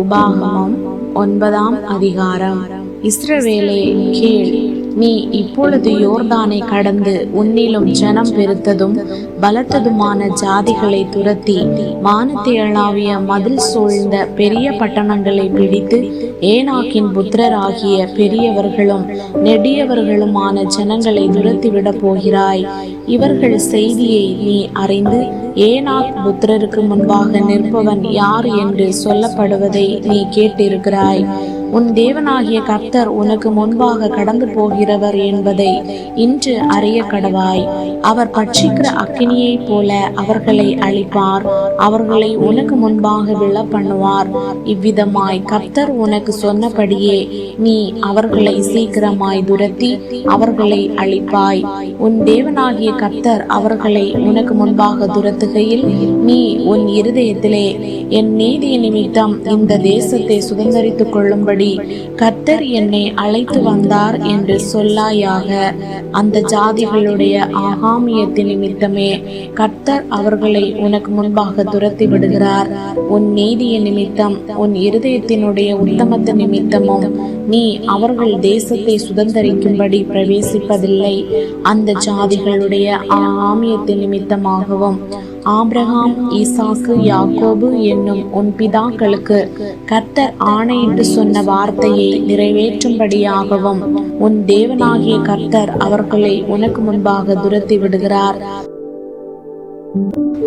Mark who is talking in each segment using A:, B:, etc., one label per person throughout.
A: உபாகமம் ஒன்பதாம் அதிகாரம். இஸ்ரவேலே கேள். நீ இப்பொழுது யோர்தானை கடந்து உன்னிலும் ஜனம் பெருத்ததும் பலத்ததுமான ஜாதிகளை துரத்தி வானத்தை அளாவிய மதில் சூழ்ந்த பெரிய பட்டணங்களை பிடித்து ஏனாக்கின் புத்திரராகிய பெரியவர்களும் நெடியவர்களுமான ஜனங்களை துரத்திவிடப் போகிறாய். இவர்கள் செய்தியை நீ அறிந்து ஏனாக் புத்திரருக்கு முன்பாக நிற்பவன் யார் என்று சொல்லப்படுவதை நீ கேட்டிருக்கிறாய். உன் தேவனாகிய கர்த்தர் உனக்கு முன்பாக கடந்து போகிறவர் என்பதை இன்று அறிய கடவாய். அவர் பட்சிக்கிற அக்கினியைப் போல அவர்களை அழிப்பார். அவர்களை உனக்கு முன்பாக விழ பண்ணுவார் இவ்விதமாய் கர்த்தர் உனக்கு சொன்னபடியே நீ அவர்களை சீக்கிரமாய் துரத்தி அவர்களை அழிப்பாய். உன் தேவனாகிய கர்த்தர் அவர்களை உனக்கு முன்பாக துரத்துகையில் நீ உன் இருதயத்திலே என் நீதி நிமித்தம் இந்த தேசத்தை சுதந்திரித்துக் கொள்ளும்படி கர்த்தர் என்னை அழைத்து வந்தார் என்று சொல்லாயாக அந்த ஜாதிகளுடைய ஆகாமியத்தின் நிமித்தமே கர்த்தர் அவர்களை உனக்கு முன்பாக துரத்தி விடுகிறார். உன் நீதிய நிமித்தம் உன் இருதயத்தினுடைய உத்தமத்து நிமித்தமும் நீ அவர்கள் தேசத்தை சுதந்திரிக்கும்படி பிரவேசிப்பதில்லை. அந்த ஜாதிகளுடைய ஆமியத்தின் நிமித்தமாகவும் ஆப்ரஹாம் ஈசாக்கு யாக்கோபு என்னும் உன் பிதாக்களுக்கு கர்த்தர் ஆணையிட்டு சொன்ன வார்த்தையை நிறைவேற்றும்படியாகவும் உன் தேவனாகிய கர்த்தர் அவர்களை உனக்கு முன்பாக துரத்தி விடுகிறார்.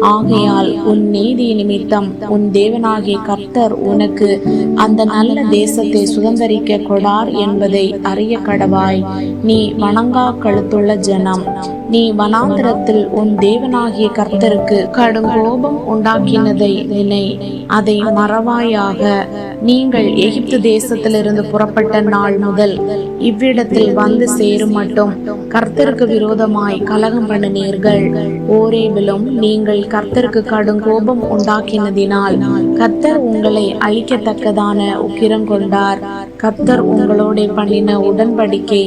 A: ஆகையால் உன் நீதி நிமித்தம் உன் தேவனாகிய கர்த்தர் உனக்கு அந்த நல்ல தேசத்தை சுதந்திரிக்க கொடார் என்பதை அறிய கடவாய். நீ வணங்கா கழுத்துள்ள ஜனம். நீ வனாந்திரத்தில் உன் தேவனாகிய கர்த்தருக்கு கடும் கோபம் உண்டாக்கினதை நினை. அதை மறவாயாக. நீங்கள் எகிப்து தேசத்திலிருந்து புறப்பட்ட நாள் முதல் இவ்விடத்தில் வந்து சேரும் மட்டும் கர்த்தருக்கு விரோதமாய் கலகம் பண்ணினீர்கள். ஓரேவிலும் நீங்கள் கர்த்தருக்கு கடும் கோபம் உண்டாக்கினதினால் கர்த்தர் உங்களை அழிக்கத்தக்கதான உக்கிரம் கொண்டார். கர்த்தர் உங்களோட பண்ணின உடன்படிக்கை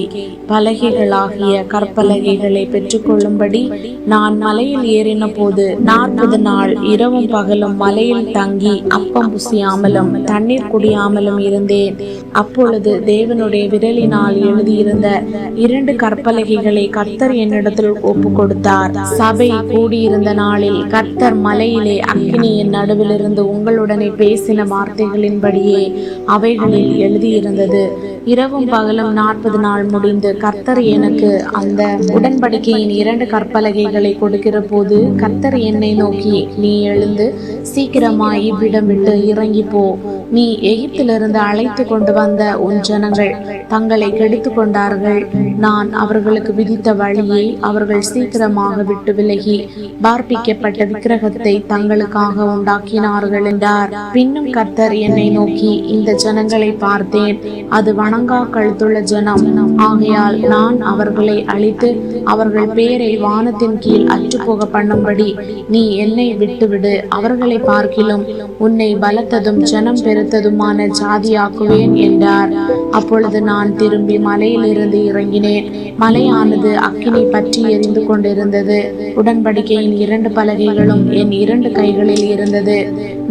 A: பலகைகளாகிய கற்பலகைகளை பெற்றுக்கொள்ளும்படி நான் மலையில் ஏறின போது நாற்பது நாள் இரவும் பகலும் மலையில் தங்கி அப்பம் புசியாமலும் தண்ணீர் குடியாமலும் இருந்தேன். அப்பொழுது தேவனுடைய விரலினால் எழுதியிருந்த இரண்டு கற்பலகைகளை கர்த்தர் என்னிடத்தில் ஒப்பு கொடுத்தார் சபை கூடியிருந்த நாளில் கர்த்தர் மலையிலே அக்னியின் நடுவிலிருந்து உங்களுடனே பேசின வார்த்தைகளின்படியே அவைகளில் எழுதியிருந்தது. இரவும் பகலும் நாற்பது நாள் முடிந்து கர்த்தர் எனக்கு அந்த உடன்படிக்கையின் இரண்டு கற்பலகைகளை கொடுக்கிற போது கர்த்தர் என்னை நோக்கி நீ எழுந்து சீக்கிரமாய் இவ்விடம் விட்டு இறங்கி போ. நீ எகிப்திலிருந்து அழைத்து கொண்டு வந்த உன் ஜனங்கள் தங்களை கெடுத்து கொண்டார்கள் நான் அவர்களுக்கு விதித்த வழியை அவர்கள் சீக்கிரமாக விட்டு விலகி பார்ப்பிக்கப்பட்ட விக்கிரகத்தை தங்களுக்காக உண்டாக்கினார்கள் என்றார். பின்னும் கர்த்தர் என்னை நோக்கி இந்த ஜனங்களை பார்த்தேன். அது வணங்கா கழுத்துள்ள ஜனம். ஆகையால் நான் அவர்களை அழித்து அவர்கள் பேரை வானத்தின் கீழ் அற்றுப்போக பண்ணும்படி நீ என்னை விட்டுவிடு. அவர்களை பார்க்கிலும் உன்னை பலத்ததும் ஜனம் பெருத்ததுமான ஜாதியாக்குவேன் என்றார். அப்பொழுது நான் திரும்பி மலையிலிருந்து இறங்கினேன். மலையானது அக்கினி பற்றி எரிந்து கொண்டிருந்தது. உடன்படிக்கையின் இரண்டு பலகைகளும் என் இரண்டு கைகளில் இருந்தது.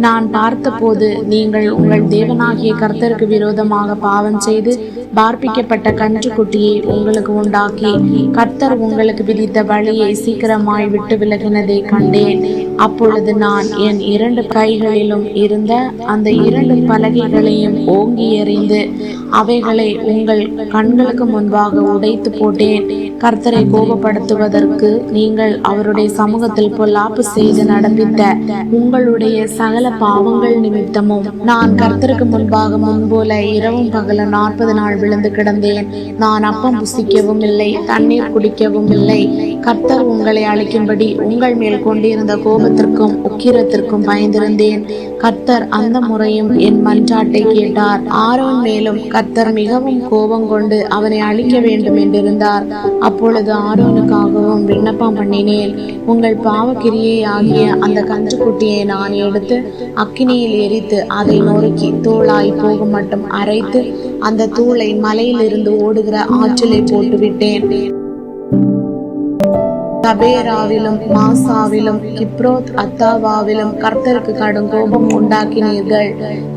A: நான் பார்த்தபோது நீங்கள் உங்கள் தேவனாகிய கர்த்தருக்கு விரோதமாக பாவம் செய்து பார்ப்பிக்கப்பட்ட கன்றுக்குட்டியை உங்களுக்கு உண்டாக்கி கர்த்தர் உங்களுக்கு விதித்த வழியை சீக்கிரமாய் விட்டு விலகினதை கண்டேன். அப்பொழுது நான் என் இரண்டு கைகளிலும் இருந்த அந்த இரண்டு பலகைகளையும் ஓங்கி எறிந்து அவைகளை உங்கள் கண்களுக்கு முன்பாக உடைத்து போட்டேன். கர்த்தரை கோபப்படுத்துவதற்கு நீங்கள் அவருடைய சமூகத்தில் பொல்லாப்பு செய்து நடப்பித்த உங்களுடைய சகல பாவங்கள் நிமித்தமும் நான் கர்த்தருக்கு முன்பாக முன்போல இரவும் பகலும் நாற்பது நாள் விழுந்து கிடந்தேன். நான் அப்பம் புசிக்கவும் இல்லை தண்ணீர் குடிக்கவும் இல்லை. கர்த்தர் உங்களை அழைக்கும்படி உங்கள் மேல் கொண்டிருந்த கோபத்திற்கும் உக்கிரத்திற்கும் பயந்திருந்தேன். கர்த்தர் அந்த முறையும் என் மன்றாட்டை கேட்டார். ஆரோன் மேலும் கர்த்தர் மிகவும் கோபம் கொண்டு அவனை அழிக்க வேண்டும் என்றிருந்தார். அப்பொழுது ஆரோனுக்காகவும் விண்ணப்பம் பண்ணினேன். உங்கள் பாவக்கிரியை ஆகிய அந்த கன்றுக்குட்டியை நான் எடுத்து அக்கினியில் எரித்து அதை நொறுக்கி தூளாய் போகும் மட்டும் அரைத்து அந்த தூளை மலையிலிருந்து ஓடுகிற ஆற்றலை போட்டுவிட்டேன். தபேராவிலும் மாசாவிலும் கிப்ரோத் அத்தாவாவிலும் கர்த்தருக்கு கடும் கோபம் உண்டாக்கினீர்கள்.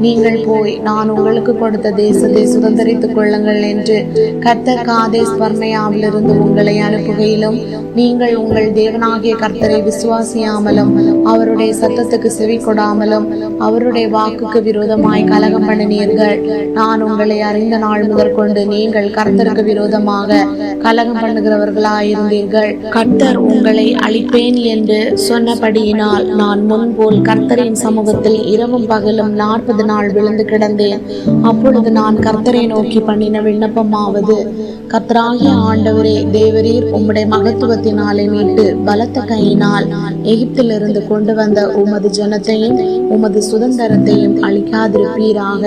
A: நீங்கள் போய் நான் உங்களுக்கு கொடுத்த தேசத்தை சுதந்திரித்துக் கொள்ளுங்கள் என்று கர்த்தர் காதேஸ் பர்மையாவிலிருந்து உங்களை அனுப்புகையிலும் நீங்கள் உங்கள் தேவனாகிய கர்த்தரை விசுவாசியாமலும் அவருடைய சத்தத்துக்கு செவி கொடாமலும் அவருடைய வாக்குக்கு விரோதமாய் கலகம் பண்ணினீர்கள். நான் உங்களை அறிந்த நாள் முதற்கொண்டு நீங்கள் கர்த்தருக்கு விரோதமாக கலகம் பண்ணுகிறவர்களாயிருந்தீர்கள். கர்த்தர் உங்களை அழிப்பேன் என்று சொன்னபடியினால் நான் முன்போல் கர்த்தரின் சமூகத்தில் இரவும் பகலும் நாற்பது நாள் விழுந்து கிடந்தேன். அப்பொழுது நான் கர்த்தரை நோக்கி பண்ணின விண்ணப்பமாவது கத்ராகிய ஆண்டவரே தேவரீர் உம்முடைய மகத்துவத்தினாலே மீட்டு பலத்த கையினால் எகிப்திலிருந்து கொண்டு வந்த உமது ஜனத்தையும் உமது சுதந்திரத்தையும் அழிக்காதிருப்பீராக.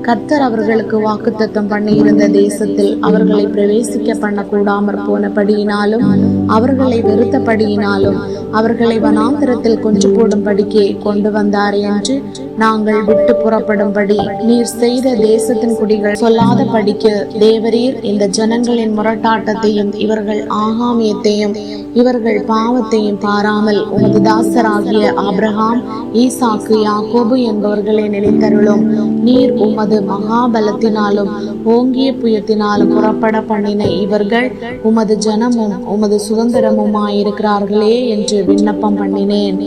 A: கர்த்தர் அவர்களுக்கு வாக்குத்தத்தம் பண்ணியிருந்த தேசத்தில் அவர்களை பிரவேசிக்க பண்ணக்கூடாமற் போனபடியினாலும் அவர்களை வெறுத்தபடியினாலும் அவர்களை வனாந்திரத்தில் கொன்று போடும்படிக்கே கொண்டு வந்தார் என்று நாங்கள் விட்டு புறப்படும்படி நீர் செய்த தேசத்தின் குடிகள் சொல்லாதபடிக்கு தேவரீர் இந்த ஜன ஜனங்களின் முரட்டாட்டத்தையும் இவர்கள் ஆகாமியத்தையும் இவர்கள் பாவத்தையும் பாராமல் உமது தாசராகிய ஆப்ரஹாம் ஈசாக்கு யாக்கோபு என்பவர்களை நினைத்தருளும். நீர் உமது மகாபலத்தினாலும் ஓங்கிய புயத்தினாலும் புறப்பட பண்ணின இவர்கள் உமது ஜனமும் உமது சுதந்திரமுமாயிருக்கிறார்களே என்று விண்ணப்பம் பண்ணினேன்.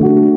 A: thank you